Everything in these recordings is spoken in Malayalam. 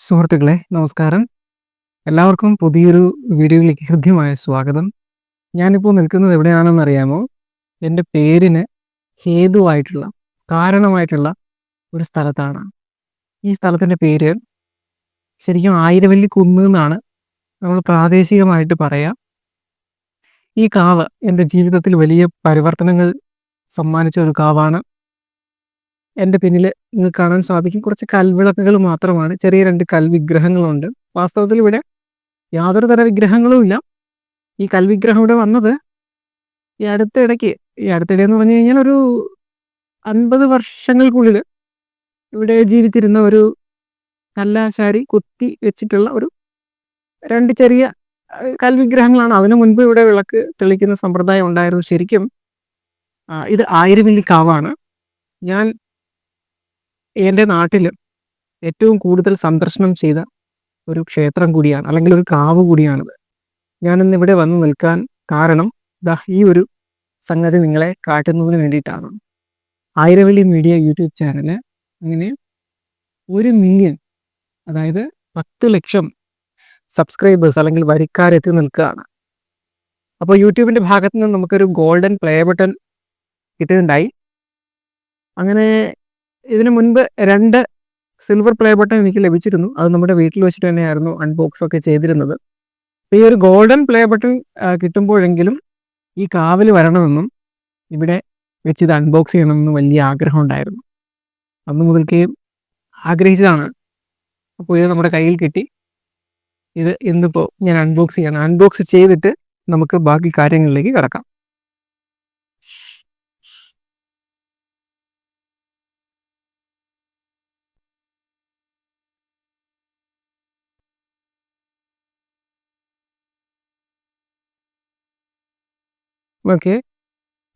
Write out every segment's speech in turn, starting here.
സുഹൃത്തുക്കളെ നമസ്കാരം. എല്ലാവർക്കും പുതിയൊരു വീഡിയോയിലേക്ക് ഹൃദ്യമായ സ്വാഗതം. ഞാനിപ്പോൾ നിൽക്കുന്നത് എവിടെയാണെന്ന് അറിയാമോ? എന്റെ പേരിന് ഹേതുവായിട്ടുള്ള കാരണമായിട്ടുള്ള ഒരു സ്ഥലത്താണ്. ഈ സ്ഥലത്തിന്റെ പേര് ശരിക്കും ആയിരവല്ലി കുന്ന് എന്നാണ് നമ്മൾ പ്രാദേശികമായിട്ട് പറയാം. ഈ കാവ് എന്റെ ജീവിതത്തിൽ വലിയ പരിവർത്തനങ്ങൾ സമ്മാനിച്ച ഒരു കാവാണ്. എന്റെ പിന്നിൽ നിങ്ങൾക്ക് കാണാൻ സാധിക്കും. കുറച്ച് കൽവിളക്കുകൾ മാത്രമാണ്. ചെറിയ രണ്ട് കൽവിഗ്രഹങ്ങളുണ്ട്. വാസ്തവത്തിൽ ഇവിടെ യാതൊരു തര വിഗ്രഹങ്ങളും ഇല്ല. ഈ കൽവിഗ്രഹം ഇവിടെ വന്നത് ഈ അടുത്തിടയ്ക്ക് ഈ അടുത്തിടെ എന്ന് പറഞ്ഞു കഴിഞ്ഞാൽ ഒരു അൻപത് വർഷങ്ങൾക്കുള്ളിൽ ഇവിടെ ജീവിച്ചിരുന്ന ഒരു കല്ലാശാരി കുത്തി വെച്ചിട്ടുള്ള ഒരു രണ്ട് ചെറിയ കൽവിഗ്രഹങ്ങളാണ്. അതിനു മുൻപ് ഇവിടെ വിളക്ക് തെളിക്കുന്ന സമ്പ്രദായം ഉണ്ടായിരുന്നു. ശരിക്കും ഇത് ആയിരമില്ലി കാവാണ്. ഞാൻ എന്റെ നാട്ടിൽ ഏറ്റവും കൂടുതൽ സന്ദർശനം ചെയ്ത ഒരു ക്ഷേത്രം കൂടിയാണ് അല്ലെങ്കിൽ ഒരു കാവ് കൂടിയാണിത്. ഞാനിന്ന് ഇവിടെ വന്ന് നിൽക്കാൻ കാരണം ദാ ഈ ഒരു സംഗതി നിങ്ങളെ കാട്ടുന്നതിന് വേണ്ടിയിട്ടാണ്. ആയിരവലി മീഡിയ യൂട്യൂബ് ചാനൽ അങ്ങനെ ഒരു മില്യൺ അതായത് പത്ത് ലക്ഷം സബ്സ്ക്രൈബേഴ്സ് അല്ലെങ്കിൽ വരിക്കാരെത്തി നിൽക്കുകയാണ്. അപ്പോൾ യൂട്യൂബിന്റെ ഭാഗത്ത് നിന്ന് നമുക്കൊരു ഗോൾഡൻ പ്ലേ ബട്ടൺ കിട്ടുന്നുണ്ടായി അങ്ങനെ ഇതിനു മുൻപ് രണ്ട് സിൽവർ പ്ലേ ബട്ടൺ എനിക്ക് ലഭിച്ചിരുന്നു. അത് നമ്മുടെ വീട്ടിൽ വെച്ചിട്ട് തന്നെയായിരുന്നു അൺബോക്സ് ഒക്കെ ചെയ്തിരുന്നത്. ഈ ഒരു ഗോൾഡൻ പ്ലേ ബട്ടൺ കിട്ടുമ്പോഴെങ്കിലും ഈ കാവൽ വരണമെന്നും ഇവിടെ വെച്ച് ഇത് അൺബോക്സ് ചെയ്യണമെന്നും വലിയ ആഗ്രഹം ഉണ്ടായിരുന്നു. അന്ന് മുതൽക്കേ ആഗ്രഹിച്ചതാണ്. അപ്പോൾ ഇത് നമ്മുടെ കയ്യിൽ കിട്ടി. ഇത് ഇന്നിപ്പോൾ ഞാൻ അൺബോക്സ് ചെയ്യണം അൺബോക്സ് ചെയ്തിട്ട് നമുക്ക് ബാക്കി കാര്യങ്ങളിലേക്ക് കിടക്കാം. ഓക്കെ.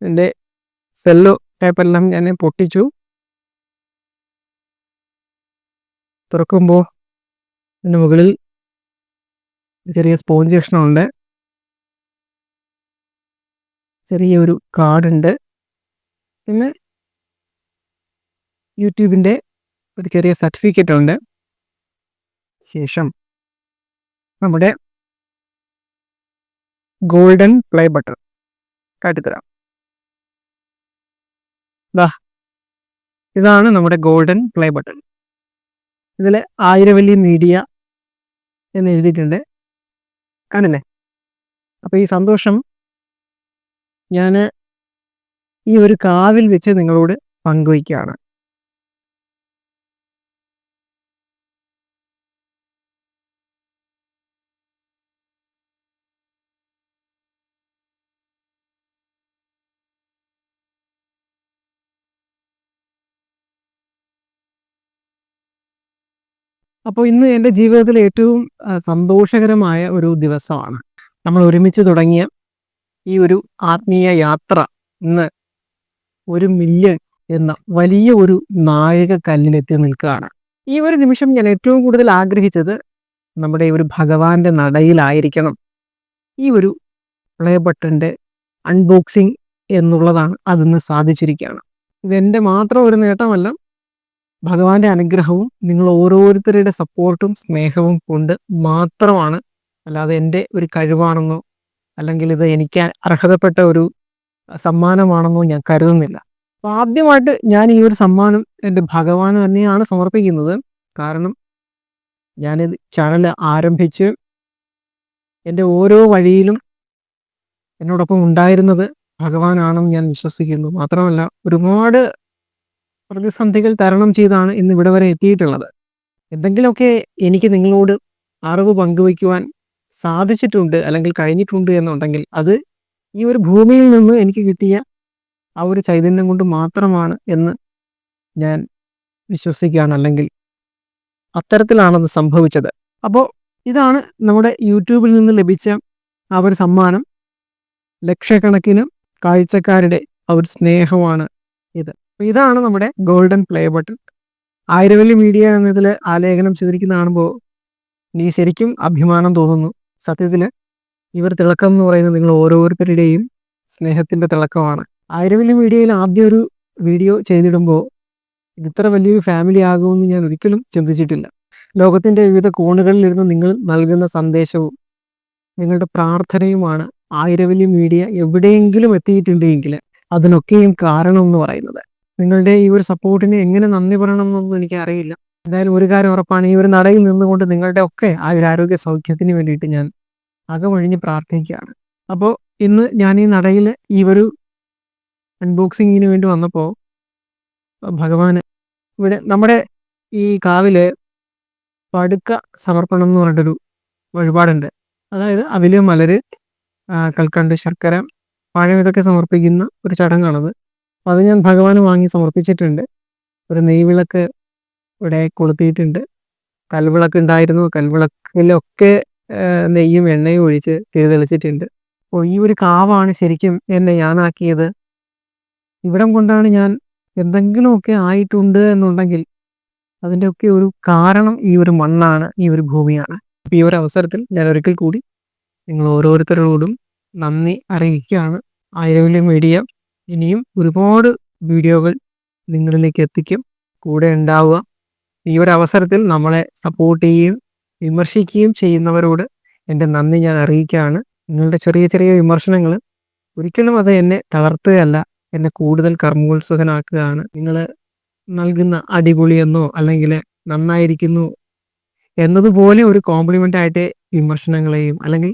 എന്റെ സെല്ലോ ടൈപ്പെല്ലാം ഞാൻ പൊട്ടിച്ചു. തുറക്കുമ്പോൾ ഇതിന്റെ മുകളിൽ ചെറിയ സ്പോഞ്ച് കഷ്ണമുണ്ട് ചെറിയൊരു കാർഡുണ്ട് പിന്നെ യൂട്യൂബിന്റെ ഒരു ചെറിയ സർട്ടിഫിക്കറ്റ് ഉണ്ട്. ശേഷം നമ്മുടെ ഗോൾഡൻ പ്ലേ ബട്ടൺ ദാ ഇതാണ് നമ്മുടെ ഗോൾഡൻ പ്ലേ ബട്ടൺ. ഇതിൽ ആയിരവല്ലി മീഡിയ എന്ന് എഴുതിയിട്ടുണ്ട് കാണില്ലേ അപ്പോൾ ഈ സന്തോഷം ഞാൻ ഈ ഒരു കാവിൽ വെച്ച് നിങ്ങളോട് പങ്കുവയ്ക്കുകയാണ്. അപ്പോൾ ഇന്ന് എന്റെ ജീവിതത്തിലെ ഏറ്റവും സന്തോഷകരമായ ഒരു ദിവസമാണ്. നമ്മൾ ഒരുമിച്ച് തുടങ്ങിയ ഈ ഒരു ആത്മീയ യാത്ര ഇന്ന് ഒരു മില്യൺ എന്ന വലിയ ഒരു നായക കല്ലിലെത്തി നിൽക്കുകയാണ്. ഈ ഒരു നിമിഷം ഞാൻ ഏറ്റവും കൂടുതൽ ആഗ്രഹിച്ചത് നമ്മുടെ ഒരു ഭഗവാന്റെ നടയിലായിരിക്കണം. ഈ ഒരു പ്ലേ ബട്ടന്റെ അൺബോക്സിങ് എന്നുള്ളതാണ് അതിന്ന് സാധിച്ചിരിക്കുകയാണ്. ഇതെന്റെ മാത്രം ഒരു നേട്ടമല്ല ഭഗവാന്റെ അനുഗ്രഹവും നിങ്ങൾ ഓരോരുത്തരുടെ സപ്പോർട്ടും സ്നേഹവും കൊണ്ട് മാത്രമാണ് അല്ലാതെ എന്റെ ഒരു കഴിവാണെന്നോ അല്ലെങ്കിൽ ഇത് എനിക്ക് അർഹതപ്പെട്ട ഒരു സമ്മാനമാണെന്നോ ഞാൻ കരുതുന്നില്ല. അപ്പോൾ ആദ്യമായിട്ട് ഞാൻ ഈ ഒരു സമ്മാനം എന്റെ ഭഗവാന് തന്നെയാണ് സമർപ്പിക്കുന്നത്. കാരണം ഞാനിത് ചാനൽ ആരംഭിച്ച് എന്റെ ഓരോ വഴിയിലും എന്നോടൊപ്പം ഉണ്ടായിരുന്നത് ഭഗവാനാണെന്ന് ഞാൻ വിശ്വസിക്കുന്നു. മാത്രമല്ല ഒരുപാട് പ്രതിസന്ധികൾ തരണം ചെയ്താണ് ഇന്ന് ഇവിടെ വരെ എത്തിയിട്ടുള്ളത്. എന്തെങ്കിലുമൊക്കെ എനിക്ക് നിങ്ങളോട് അറിവ് പങ്കുവയ്ക്കുവാൻ സാധിച്ചിട്ടുണ്ട് അല്ലെങ്കിൽ കഴിഞ്ഞിട്ടുണ്ട് എന്നുണ്ടെങ്കിൽ അത് ഈ ഒരു ഭൂമിയിൽ നിന്ന് എനിക്ക് കിട്ടിയ ആ ഒരു ചൈതന്യം കൊണ്ട് മാത്രമാണ് എന്ന് ഞാൻ വിശ്വസിക്കുകയാണ് അല്ലെങ്കിൽ അത്തരത്തിലാണത് സംഭവിച്ചത്. അപ്പോൾ ഇതാണ് നമ്മുടെ യൂട്യൂബിൽ നിന്ന് ലഭിച്ച ആ ഒരു സമ്മാനം. ലക്ഷക്കണക്കിന് കാഴ്ചക്കാരുടെ ആ ഒരു സ്നേഹമാണ് ഇത്. അപ്പോൾ ഇതാണ് നമ്മുടെ golden play button. Ayiravalli media എന്നതിൽ ആലേഖനം ചെയ്തിരിക്കുന്ന കാണുമ്പോൾ നീ ശരിക്കും അഭിമാനം തോന്നുന്നു. സത്യത്തിൽ ഇവർ തിളക്കം എന്ന് പറയുന്നത് നിങ്ങൾ ഓരോരുത്തരുടെയും സ്നേഹത്തിന്റെ തിളക്കമാണ്. ആയിരവല്ലി മീഡിയയിൽ ആദ്യം ഒരു വീഡിയോ ചെയ്തിടുമ്പോൾ ഇതിത്ര വലിയൊരു ഫാമിലി ആകുമെന്ന് ഞാൻ ഒരിക്കലും ചിന്തിച്ചിട്ടില്ല. ലോകത്തിന്റെ വിവിധ കോണുകളിലിരുന്ന് നിങ്ങൾ നൽകുന്ന സന്ദേശവും നിങ്ങളുടെ പ്രാർത്ഥനയുമാണ് ആയിരവല്യ മീഡിയ എവിടെയെങ്കിലും എത്തിയിട്ടുണ്ടെങ്കിൽ അതിനൊക്കെയും കാരണം എന്ന് പറയുന്നത്. നിങ്ങളുടെ ഈ ഒരു സപ്പോർട്ടിന് എങ്ങനെ നന്ദി പറയണം എന്നൊന്നും എനിക്ക് അറിയില്ല എന്തായാലും ഒരു കാര്യം ഉറപ്പാണ് ഈ ഒരു നടയിൽ നിന്നുകൊണ്ട് നിങ്ങളുടെ ഒക്കെ ആ ഒരു ആരോഗ്യ സൗഖ്യത്തിന് വേണ്ടിയിട്ട് ഞാൻ അകമൊഴിഞ്ഞ് പ്രാർത്ഥിക്കുകയാണ്. അപ്പോൾ ഇന്ന് ഞാൻ ഈ നടയിൽ ഈ ഒരു അൺബോക്സിങ്ങിന് വേണ്ടി വന്നപ്പോൾ ഭഗവാന് ഇവിടെ നമ്മുടെ ഈ കാവിലെ പടുക്ക സമർപ്പണം എന്ന് പറഞ്ഞിട്ടൊരു വഴിപാടുണ്ട്. അതായത് അവിൽ മലര് കൽക്കണ്ട് ശർക്കര പഴം ഇതൊക്കെ സമർപ്പിക്കുന്ന ഒരു ചടങ്ങാണത്. അത് ഞാൻ ഭഗവാന് വാങ്ങി സമർപ്പിച്ചിട്ടുണ്ട്. ഒരു നെയ്വിളക്ക് ഇവിടെ കൊളുത്തിയിട്ടുണ്ട്. കൽവിളക്ക് ഉണ്ടായിരുന്നു. കൽവിളക്കിലൊക്കെ നെയ്യും എണ്ണയും ഒഴിച്ച് തിരിതെളിച്ചിട്ടുണ്ട്. അപ്പോൾ ഈ ഒരു കാവാണ് ശരിക്കും എന്നെ ഞാനാക്കിയത്. ഇവിടം കൊണ്ടാണ് ഞാൻ എന്തെങ്കിലുമൊക്കെ ആയിട്ടുണ്ട് എന്നുണ്ടെങ്കിൽ അതിന്റെയൊക്കെ ഒരു കാരണം ഈ ഒരു മണ്ണാണ് ഈ ഒരു ഭൂമിയാണ്. ഈ ഒരു അവസരത്തിൽ ഞാൻ ഒരിക്കൽ കൂടി നിങ്ങൾ ഓരോരുത്തരോടും നന്ദി അറിയിക്കുകയാണ്. ആയിരവിലെ മീഡിയ. ഇനിയും ഒരുപാട് വീഡിയോകൾ നിങ്ങളിലേക്ക് എത്തിക്കും. കൂടെ ഉണ്ടാവുക. ഈ ഒരു അവസരത്തിൽ നമ്മളെ സപ്പോർട്ട് ചെയ്യുകയും വിമർശിക്കുകയും ചെയ്യുന്നവരോട് എന്റെ നന്ദി ഞാൻ അറിയിക്കുകയാണ്. നിങ്ങളുടെ ചെറിയ ചെറിയ വിമർശനങ്ങൾ ഒരിക്കലും അത് എന്നെ തളർത്തുകയല്ല. എന്നെ കൂടുതൽ കർമ്മോത്സുകനാക്കുകയാണ്. നിങ്ങൾ നൽകുന്ന അടിപൊളിയെന്നോ അല്ലെങ്കിൽ നന്നായിരിക്കുന്നു എന്നതുപോലെ ഒരു കോംപ്ലിമെന്റ് ആയിട്ട് വിമർശനങ്ങളെയും അല്ലെങ്കിൽ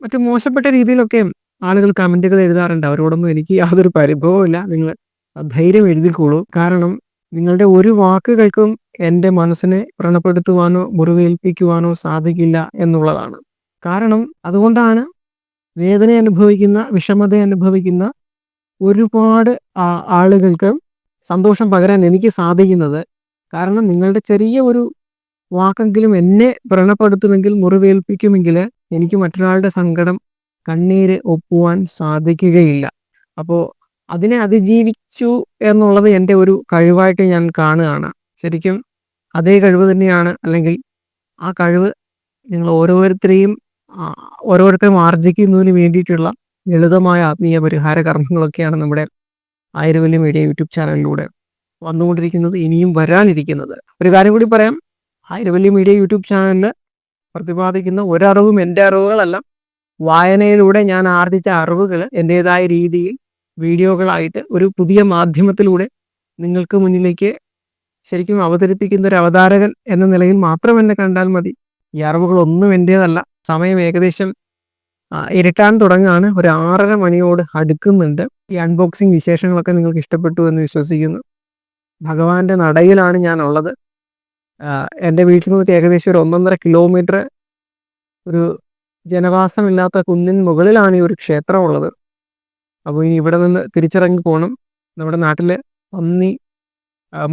മറ്റു മോശപ്പെട്ട രീതിയിലൊക്കെ ആളുകൾ കമന്റുകൾ എഴുതാറുണ്ട്. അവരോടൊന്നും എനിക്ക് യാതൊരു പരിഭവമില്ല നിങ്ങൾ ധൈര്യം എഴുതിക്കോളൂ. കാരണം നിങ്ങളുടെ ഒരു വാക്കുകൾക്കും എന്റെ മനസ്സിനെ വ്രണപ്പെടുത്തുവാനോ മുറിവേൽപ്പിക്കുവാനോ സാധിക്കില്ല എന്നുള്ളതാണ്. കാരണം അതുകൊണ്ടാണ് വേദന അനുഭവിക്കുന്ന വിഷമത അനുഭവിക്കുന്ന ഒരുപാട് ആളുകൾക്ക് സന്തോഷം പകരാൻ എനിക്ക് സാധിക്കുന്നത്. കാരണം നിങ്ങളുടെ ചെറിയ ഒരു വാക്കെങ്കിലും എന്നെ വ്രണപ്പെടുത്തുമെങ്കിൽ മുറിവേൽപ്പിക്കുമെങ്കിൽ എനിക്ക് മറ്റൊരാളുടെ സങ്കടം കണ്ണീര് ഒപ്പുവാൻ സാധിക്കുകയില്ല. അപ്പോൾ അതിനെ അതിജീവിച്ചു എന്നുള്ളത് എന്റെ ഒരു കഴിവായിട്ട് ഞാൻ കാണുകയാണ്. ശരിക്കും അതേ കഴിവ് തന്നെയാണ്. അല്ലെങ്കിൽ ആ കഴിവ് നിങ്ങൾ ഓരോരുത്തരെയും ഓരോരുത്തരും ആർജിക്കുന്നതിന് വേണ്ടിയിട്ടുള്ള ലളിതമായ ആത്മീയ പരിഹാര കർമ്മങ്ങളൊക്കെയാണ് നമ്മുടെ ആയുർവേദ മീഡിയ യൂട്യൂബ് ചാനലിലൂടെ വന്നുകൊണ്ടിരിക്കുന്നത് ഇനിയും വരാനിരിക്കുന്നത്. ഒരു കാര്യം കൂടി പറയാം. ആയുർവേദ മീഡിയ യൂട്യൂബ് ചാനലിൽ പ്രതിപാദിക്കുന്ന ഒരറിവും എന്റെ അറിവുകളല്ല. വായനയിലൂടെ ഞാൻ ആർജിച്ച അറിവുകൾ എന്റെതായ രീതിയിൽ വീഡിയോകളായിട്ട് ഒരു പുതിയ മാധ്യമത്തിലൂടെ നിങ്ങൾക്ക് മുന്നിലേക്ക് ശരിക്കും അവതരിപ്പിക്കുന്ന ഒരു അവതാരകൻ എന്ന നിലയിൽ മാത്രം എന്നെ കണ്ടാൽ മതി. ഈ അറിവുകളൊന്നും എന്റേതല്ല സമയം ഏകദേശം ഇരട്ടാൻ തുടങ്ങാണ്. ഒരു ആറര മണിയോട് അടുക്കുന്നുണ്ട്. ഈ അൺബോക്സിങ് വിശേഷങ്ങളൊക്കെ നിങ്ങൾക്ക് ഇഷ്ടപ്പെട്ടു എന്ന് വിശ്വസിക്കുന്നു. ഭഗവാന്റെ നടയിലാണ് ഞാൻ ഉള്ളത് എന്റെ വീട്ടിൽ നിന്നൊക്കെ ഏകദേശം ഒരു ഒന്നൊന്നര കിലോമീറ്റർ ഒരു ജനവാസമില്ലാത്ത കുന്നിൻ മുകളിലാണ് ഈ ഒരു ക്ഷേത്രം ഉള്ളത് അപ്പോൾ ഇനി ഇവിടെ നിന്ന് തിരിച്ചിറങ്ങി പോകണം നമ്മുടെ നാട്ടിലെ പന്നി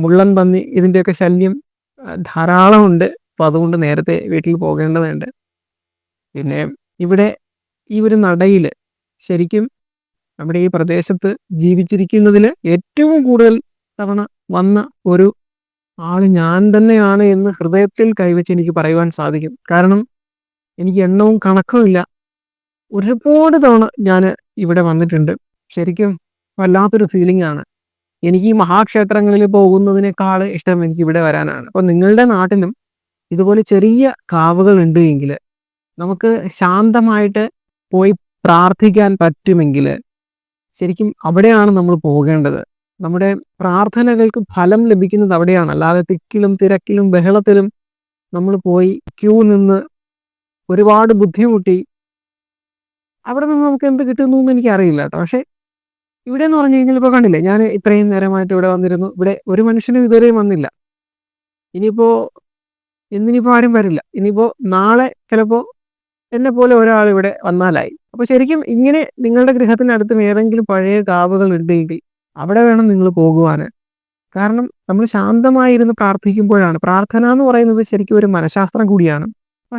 മുള്ളൻ പന്നി ഇതിന്റെയൊക്കെ ശല്യം ധാരാളമുണ്ട്. അപ്പോൾ അതുകൊണ്ട് നേരത്തെ വീട്ടിൽ പോകേണ്ടതുണ്ട്. പിന്നെ ഇവിടെ ഈ ഒരു നടയിൽ ശരിക്കും നമ്മുടെ ഈ പ്രദേശത്ത് ജീവിച്ചിരിക്കുന്നതിൽ ഏറ്റവും കൂടുതൽ തവണ വന്ന ഒരു ആൾ ഞാൻ തന്നെയാണ് എന്ന് ഹൃദയത്തിൽ കൈവച്ച് എനിക്ക് പറയുവാൻ സാധിക്കും. കാരണം എനിക്ക് എണ്ണവും കണക്കുമില്ല ഒരുപാട് തവണ ഞാൻ ഇവിടെ വന്നിട്ടുണ്ട്. ശരിക്കും വല്ലാത്തൊരു ഫീലിംഗ് ആണ്. എനിക്ക് ഈ മഹാക്ഷേത്രങ്ങളിൽ പോകുന്നതിനേക്കാൾ ഇഷ്ടം എനിക്ക് ഇവിടെ വരാനാണ്. അപ്പോൾ നിങ്ങളുടെ നാട്ടിലും ഇതുപോലെ ചെറിയ കാവുകൾ ഉണ്ട് എങ്കിൽ നമുക്ക് ശാന്തമായിട്ട് പോയി പ്രാർത്ഥിക്കാൻ പറ്റുമെങ്കിൽ ശരിക്കും അവിടെയാണ് നമ്മൾ പോകേണ്ടത്. നമ്മുടെ പ്രാർത്ഥനകൾക്ക് ഫലം ലഭിക്കുന്നത് അവിടെയാണ്. അല്ലാതെ തിക്കിലും തിരക്കിലും ബഹളത്തിലും നമ്മൾ പോയി ക്യൂ നിന്ന് ഒരുപാട് ബുദ്ധിമുട്ടി. അവിടെ നിന്ന് നമുക്ക് എന്ത് കിട്ടുന്നു എന്ന് എനിക്ക് അറിയില്ല കേട്ടോ. പക്ഷെ ഇവിടെ എന്ന് പറഞ്ഞു കഴിഞ്ഞാൽ ഇപ്പോൾ കണ്ടില്ലേ ഞാൻ ഇത്രയും നേരമായിട്ട് ഇവിടെ വന്നിരുന്നു. ഇവിടെ ഒരു മനുഷ്യനും ഇതുവരെയും വന്നില്ല. ഇനിയിപ്പോ ഇന്നിനിപ്പോ ആരും വരില്ല. ഇനിയിപ്പോ നാളെ ചിലപ്പോ എന്നെ പോലെ ഒരാൾ ഇവിടെ വന്നാലായി. അപ്പോൾ ശരിക്കും ഇങ്ങനെ നിങ്ങളുടെ ഗൃഹത്തിനടുത്തും ഏതെങ്കിലും പഴയ കാവുകൾ ഉണ്ടെങ്കിൽ അവിടെ വേണം നിങ്ങൾ പോകുവാന്. കാരണം നമ്മൾ ശാന്തമായിരുന്ന് പ്രാർത്ഥിക്കുമ്പോഴാണ്. പ്രാർത്ഥന എന്ന് പറയുന്നത് ശരിക്കും ഒരു മനഃശാസ്ത്രം കൂടിയാണ്.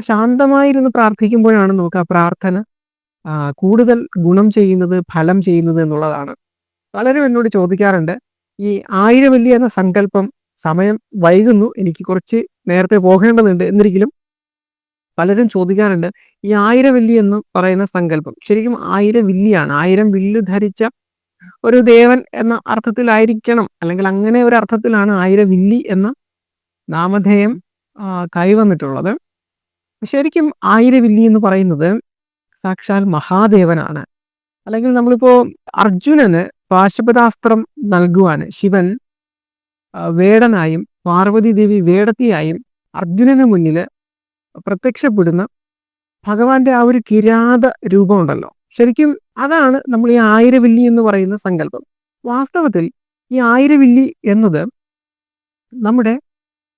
ശാന്തമായിരുന്ന് പ്രാർത്ഥിക്കുമ്പോഴാണ് നമുക്ക് ആ പ്രാർത്ഥന കൂടുതൽ ഗുണം ചെയ്യുന്നത് ഫലം ചെയ്യുന്നത് എന്നുള്ളതാണ്. പലരും എന്നോട് ചോദിക്കാറുണ്ട് ഈ ആയിരമില്ല എന്ന സങ്കല്പം സമയം വൈകുന്നു എനിക്ക് കുറച്ച് നേരത്തെ പോകേണ്ടതുണ്ട് എന്നിരിക്കലും പലരും ചോദിക്കാറുണ്ട് ഈ ആയിരം വില്ലി എന്ന് പറയുന്ന സങ്കല്പം ശരിക്കും ആയിരം വില്ലിയാണ് ആയിരം വില്ല് ധരിച്ച ഒരു ദേവൻ എന്ന അർത്ഥത്തിലായിരിക്കണം അല്ലെങ്കിൽ അങ്ങനെ ഒരു അർത്ഥത്തിലാണ് ആയിരം വില്ലി എന്ന നാമധേയം കൈവന്നിട്ടുള്ളത്. ശരിക്കും ആയിരവില്ലി എന്ന് പറയുന്നത് സാക്ഷാൽ മഹാദേവനാണ്. അല്ലെങ്കിൽ നമ്മളിപ്പോ അർജുനന് പാശുപതാസ്ത്രം നൽകുവാൻ ശിവൻ വേടനായും പാർവതി ദേവി വേടത്തിയായും അർജുനന് മുന്നിൽ പ്രത്യക്ഷപ്പെടുന്ന ഭഗവാന്റെ ആ ഒരു കിരാത രൂപമുണ്ടല്ലോ ശരിക്കും അതാണ് നമ്മൾ ഈ ആയിരവില്ലി എന്ന് പറയുന്ന സങ്കല്പം. വാസ്തവത്തിൽ ഈ ആയിരവില്ലി എന്നത് നമ്മുടെ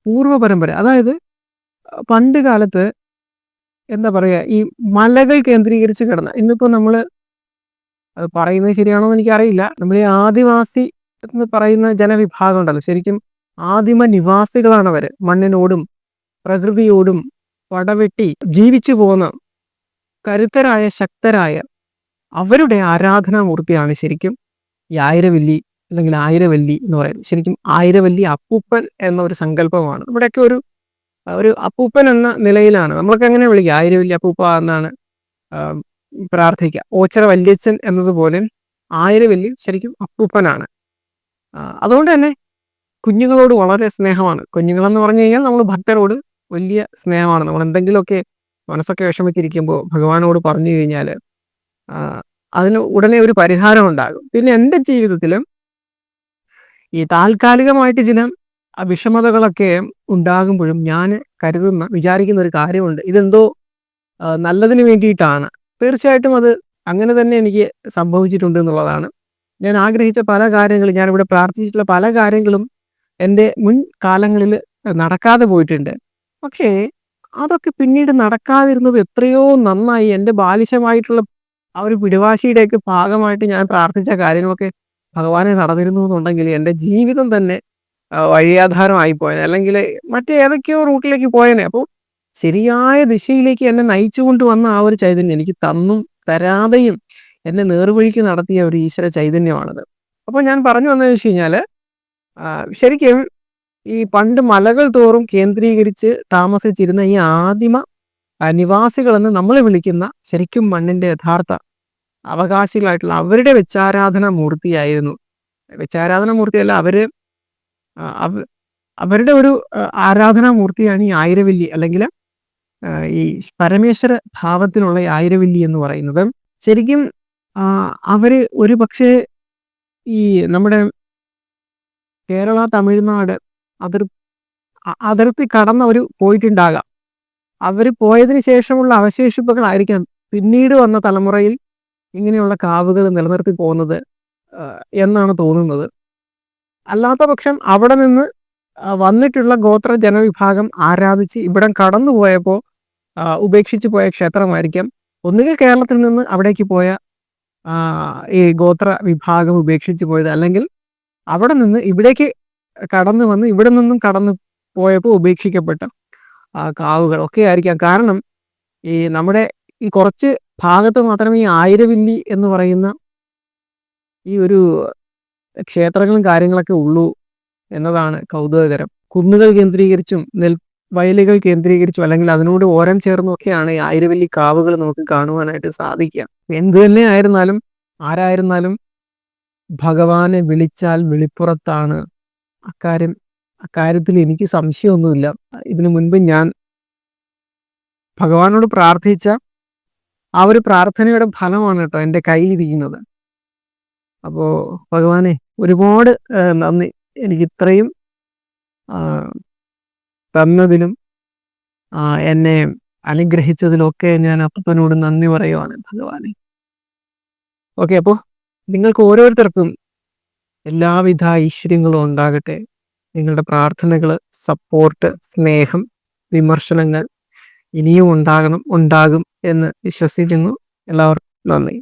പൂർവ പരമ്പര അതായത് പണ്ട് കാലത്ത് എന്താ പറയുക ഈ മലകൾ കേന്ദ്രീകരിച്ച് കിടന്ന ഇന്നിപ്പോൾ നമ്മൾ അത് പറയുന്നത് ശരിയാണോ എന്ന് എനിക്കറിയില്ല. നമ്മൾ ഈ ആദിവാസി എന്ന് പറയുന്ന ജനവിഭാഗം ഉണ്ടല്ലോ. ശരിക്കും ആദിമ നിവാസികളാണ് അവർ മണ്ണിനോടും പ്രകൃതിയോടും പടവെട്ടി ജീവിച്ചു പോകുന്ന കരുത്തരായ ശക്തരായ അവരുടെ ആരാധനാ ആരാധനാമൂർത്തിയാണ് ശരിക്കും ഈ ആയിരവല്ലി അല്ലെങ്കിൽ ആയിരവല്ലി എന്ന് പറയുന്നത്. ശരിക്കും ആയിരവല്ലി അപ്പൂപ്പൻ എന്ന ഒരു സങ്കല്പമാണ്. നമ്മുടെയൊക്കെ ഒരു ഒരു അപ്പൂപ്പൻ എന്ന നിലയിലാണ്. നമ്മളൊക്കെ എങ്ങനെ വിളിക്കുക ആയിരം വലിയ അപ്പൂപ്പ എന്നാണ് പ്രാർത്ഥിക്കുക. ഓച്ചറ വല്യച്ഛൻ എന്നതുപോലെ ആയിരം വലിയ ശരിക്കും അപ്പൂപ്പനാണ്. അതുകൊണ്ട് തന്നെ കുഞ്ഞുങ്ങളോട് വളരെ സ്നേഹമാണ്. കുഞ്ഞുങ്ങളെന്ന് പറഞ്ഞു കഴിഞ്ഞാൽ നമ്മൾ ഭക്തരോട് വലിയ സ്നേഹമാണ്. നമ്മൾ എന്തെങ്കിലുമൊക്കെ മനസ്സൊക്കെ വിഷമിച്ചിരിക്കുമ്പോൾ ഭഗവാനോട് പറഞ്ഞു കഴിഞ്ഞാൽ അതിന് ഉടനെ ഒരു പരിഹാരം ഉണ്ടാകും. പിന്നെ എന്റെ ജീവിതത്തിലും ഈ താൽക്കാലികമായിട്ട് ചില വിഷമതകളൊക്കെ ഉണ്ടാകുമ്പോഴും ഞാൻ കരുതുന്ന വിചാരിക്കുന്ന ഒരു കാര്യമുണ്ട്. ഇതെന്തോ നല്ലതിന് വേണ്ടിയിട്ടാണ്. തീർച്ചയായിട്ടും അത് അങ്ങനെ തന്നെ എനിക്ക് സംഭവിച്ചിട്ടുണ്ട് എന്നുള്ളതാണ്. ഞാൻ ആഗ്രഹിച്ച പല കാര്യങ്ങളും ഞാനിവിടെ പ്രാർത്ഥിച്ചിട്ടുള്ള പല കാര്യങ്ങളും എന്റെ മുൻ കാലങ്ങളിൽ നടക്കാതെ പോയിട്ടുണ്ട്. പക്ഷേ അതൊക്കെ പിന്നീട് നടക്കാതിരുന്നത് എത്രയോ നന്നായി എന്റെ ബാലിശമായിട്ടുള്ള ആ ഒരു പിടിവാശിയുടെയൊക്കെ ഭാഗമായിട്ട് ഞാൻ പ്രാർത്ഥിച്ച കാര്യങ്ങളൊക്കെ ഭഗവാനെ നടന്നിരുന്നു എന്നുണ്ടെങ്കിൽ എന്റെ ജീവിതം തന്നെ വഴിയാധാരമായി പോയത് അല്ലെങ്കിൽ മറ്റേതൊക്കെയോ റൂട്ടിലേക്ക് പോയനെ. അപ്പോൾ ശരിയായ ദിശയിലേക്ക് എന്നെ നയിച്ചുകൊണ്ട് കൊണ്ടുവന്ന ആ ഒരു ചൈതന്യം എനിക്ക് തന്നും തരാതെയും എന്നെ നേർവഴിക്ക് നടത്തിയ ഒരു ഈശ്വര ചൈതന്യമാണത്. അപ്പോൾ ഞാൻ പറഞ്ഞു വന്നതെന്ന് വെച്ച് കഴിഞ്ഞാൽ ശരിക്കും ഈ പണ്ട് മലകൾ തോറും കേന്ദ്രീകരിച്ച് താമസിച്ചിരുന്ന ഈ ആദിമ നിവാസികളെന്ന് നമ്മൾ വിളിക്കുന്ന ശരിക്കും മണ്ണിന്റെ യഥാർത്ഥ അവകാശികളായിട്ടുള്ള അവരുടെ വെച്ചാരാധന മൂർത്തിയായിരുന്നു. വെച്ചാരാധന മൂർത്തിയല്ല അവർ അവരുടെ ഒരു ആരാധനാ മൂർത്തിയാണ് ഈ ആയിരവല്ലി അല്ലെങ്കിൽ ഈ പരമേശ്വര ഭാവത്തിലുള്ള ഈ ആയിരവല്ലി എന്ന് പറയുന്നത്. ശരിക്കും അവർ ഒരു പക്ഷേ ഈ നമ്മുടെ കേരള തമിഴ്നാട് അതിർ അതിർത്തി കടന്നവർ പോയിട്ടുണ്ടാകാം. അവർ പോയതിനു ശേഷമുള്ള അവശേഷിപ്പുകളായിരിക്കാം പിന്നീട് വന്ന തലമുറയിൽ ഇങ്ങനെയുള്ള കാവുകൾ നിലനിർത്തി പോകുന്നത് എന്നാണ് തോന്നുന്നത്. അല്ലാത്ത പക്ഷം അവിടെ നിന്ന് വന്നിട്ടുള്ള ഗോത്ര ജനവിഭാഗം ആരാധിച്ച് ഇവിടം കടന്നു പോയപ്പോൾ ഉപേക്ഷിച്ച് പോയ ക്ഷേത്രമായിരിക്കാം. ഒന്നുകിൽ കേരളത്തിൽ നിന്ന് അവിടേക്ക് പോയ ഈ ഗോത്ര വിഭാഗം ഉപേക്ഷിച്ച് പോയത് അല്ലെങ്കിൽ അവിടെ നിന്ന് ഇവിടേക്ക് കടന്നു വന്ന് ഇവിടെ നിന്നും കടന്നു പോയപ്പോൾ ഉപേക്ഷിക്കപ്പെട്ട കാവുകൾ ഒക്കെ ആയിരിക്കാം. കാരണം ഈ നമ്മുടെ ഈ കുറച്ച് ഭാഗത്ത് മാത്രമേ ഈ ആയിരവില്ലി എന്ന് പറയുന്ന ഈ ഒരു ക്ഷേത്രങ്ങളും കാര്യങ്ങളൊക്കെ ഉള്ളൂ എന്നതാണ് കൗതുകകരം. കുന്നുകൾ കേന്ദ്രീകരിച്ചും നെൽ വയലുകൾ കേന്ദ്രീകരിച്ചും അല്ലെങ്കിൽ അതിനോട് ഓരം ചേർന്നൊക്കെയാണ് ഈ ആയിരവല്ലി കാവുകൾ നമുക്ക് കാണുവാനായിട്ട് സാധിക്കുക. എന്ത് തന്നെ ആയിരുന്നാലും ആരായിരുന്നാലും ഭഗവാനെ വിളിച്ചാൽ വെളിപ്പുറത്താണ്. അക്കാര്യം അക്കാര്യത്തിൽ എനിക്ക് സംശയമൊന്നുമില്ല. ഇതിനു മുൻപ് ഞാൻ ഭഗവാനോട് പ്രാർത്ഥിച്ച ആ ഒരു പ്രാർത്ഥനയുടെ ഫലമാണ് കേട്ടോ എന്റെ കയ്യിലിരിക്കുന്നത്. അപ്പോൾ ഭഗവാനെ ഒരുപാട് നന്ദി. എനിക്ക് ഇത്രയും തന്നതിനും എന്നെ അനുഗ്രഹിച്ചതിലൊക്കെ ഞാൻ അപ്പനോട് നന്ദി പറയുവാണ് ഭഗവാനെ. ഓക്കെ അപ്പോൾ നിങ്ങൾക്ക് ഓരോരുത്തർക്കും എല്ലാവിധ ഐശ്വര്യങ്ങളും ഉണ്ടാകട്ടെ. നിങ്ങളുടെ പ്രാർത്ഥനകൾ സപ്പോർട്ട് സ്നേഹം വിമർശനങ്ങൾ ഇനിയും ഉണ്ടാകണം ഉണ്ടാകും എന്ന് വിശ്വസിക്കുന്നു. എല്ലാവർക്കും നന്ദി.